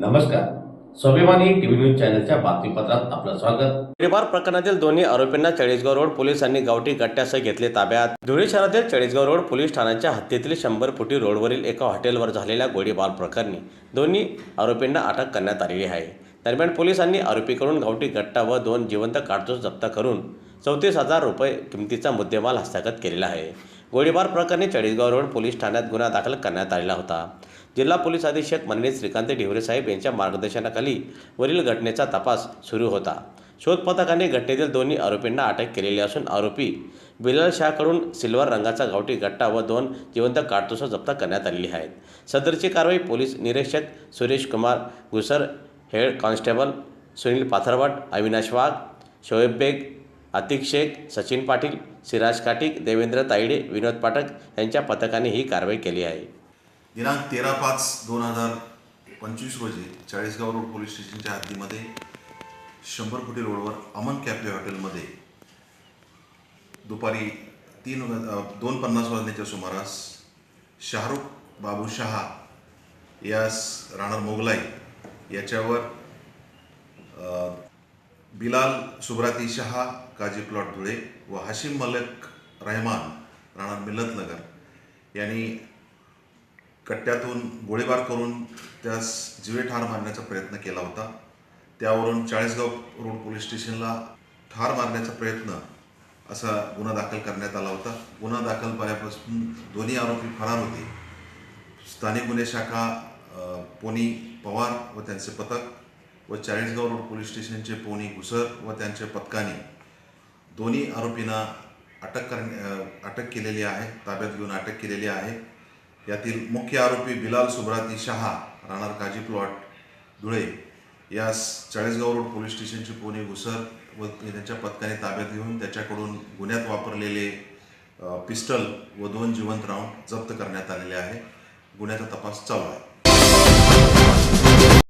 नमस्कार. स्वाभिमानी TV news चॅनलच्या बातमीपत्रात आपलं स्वागत. गोळीबार प्रकरणातील दोन्ही आरोपींना चाळीसगाव रोड पोलिसांनी गावठी गट्ट्यासह घेतले ताब्यात. धुळे शहरातील चाळीसगाव रोड पोलीस ठाण्याच्या हद्दीतील शंभर फुटी रोडवरील एका हॉटेलवर झालेल्या गोळीबार प्रकरणी दोन्ही आरोपींना अटक करण्यात आलेली आहे. दरम्यान पोलिसांनी आरोपीकडून गावठी गट्टा व दोन जिवंत काडतूस जप्त करून चौतीस हजार रुपये किमतीचा मुद्देमाल हस्तगत केलेला आहे. गोळीबार प्रकरणी चाळीसगाव रोड पोलीस ठाण्यात गुन्हा दाखल करण्यात आलेला होता. जिल्हा पोलीस अधीक्षक मननीत श्रीकांत ढिवरेसाहेब यांच्या मार्गदर्शनाखाली वरील घटनेचा तपास सुरू होता. शोध पथकाने घटनेतील दोन्ही आरोपींना अटक केलेली असून आरोपी बिलाल शाहकडून सिल्वर रंगाचा गावठी गट्टा व दोन जिवंत काडतुसं जप्त करण्यात आलेली आहेत. सदरची कारवाई पोलीस निरीक्षक सुरेश कुमार गुसर हेड कॉन्स्टेबल सुनील पाथरवट अविनाश वाघ शोएब बेग अतिक शेख सचिन पाटील सिराज काटिक देवेंद्र तायडे विनोद पाठक यांच्या पथकाने ही कारवाई केली आहे. दिनांक तेरा पाच दोन हजार पंचवीस रोजी चाळीसगाव रोड पोलीस स्टेशनच्या हद्दीमध्ये शंभर फुटी रोडवर अमन कॅफे हॉटेलमध्ये दुपारी तीन दोन पन्नास वाजण्याच्या सुमारास शाहरुख बाबू शहा यास राहणार मोगलाई याच्यावर बिलाल सुब्राती शहा काजी प्लॉट धुळे व हाशिम मलक रहमान राणा मिलतनगर यांनी कट्ट्यातून गोळीबार करून त्यास जिवे ठार मारण्याचा प्रयत्न केला होता. त्यावरून चाळीसगाव रोड पोलीस स्टेशनला ठार मारण्याचा प्रयत्न असा गुन्हा दाखल करण्यात आला होता. गुन्हा दाखल पायापासून दोन्ही आरोपी फरार होते. स्थानिक गुन्हे शाखा पोनी पवार व त्यांचे पथक व चाळीसगाव रोड पोलीस स्टेशनचे पोनी घुसर व त्यांच्या पथकाने दोन्ही आरोपींना अटक करण्या अटक केलेली आहे ताब्यात घेऊन अटक केलेली आहे. यातील मुख्य आरोपी बिलाल सुब्राती शहा राहणार काजी प्लॉट धुळे. यास चाळीसगाव रोड पोलीस स्टेशनचे पोने घुसर व त्यांच्या पथकाने ताब्यात घेऊन त्याच्याकडून गुन्ह्यात वापरलेले पिस्टल व दोन जिवंत राऊंड जप्त करण्यात आलेले आहे. गुन्ह्याचा तपास चालू आहे.